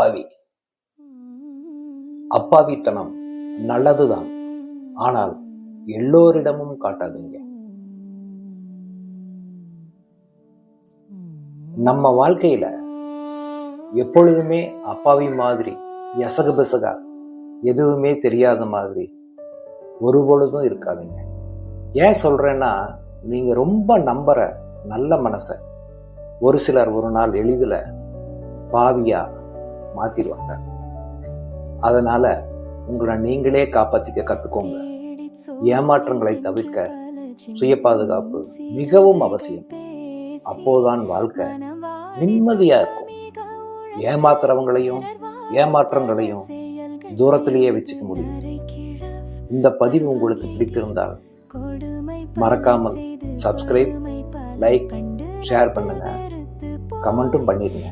அப்பாவி. அப்பாவித்தனம் நல்லதுதான். ஆனால் எல்லோரிடமும் காட்டாதீங்க. நம்ம வாழ்க்கையில எப்பொழுதுமே அப்பாவி மாதிரி எசகு பிசகா எதுவுமே தெரியாத மாதிரி ஒரு பொழுதும் இருக்காதுங்க. ஏன் சொல்றேன்னா நீங்க ரொம்ப நம்புற நல்ல மனச ஒரு சிலர் ஒரு நாள் எளிதில் பாவியா மாத்திடுவாங்க. அதனால உங்களை நீங்களே காப்பாத்திக்க கத்துக்கோங்க. ஏமாற்றங்களை தவிர்க்க சுய பாதுகாப்பு மிகவும் அவசியம். அப்போதான் வாழ்க்கை நிம்மதியா இருக்கும். ஏமாத்துறவங்களையும் ஏமாற்றங்களையும் தூரத்திலேயே வச்சுக்க முடியும். இந்த பதிவு உங்களுக்கு பிடித்திருந்தால் மறக்காமல் சப்ஸ்கிரைப் லைக் ஷேர் பண்ணுங்க. கமெண்ட்டும் பண்ணிடுங்க.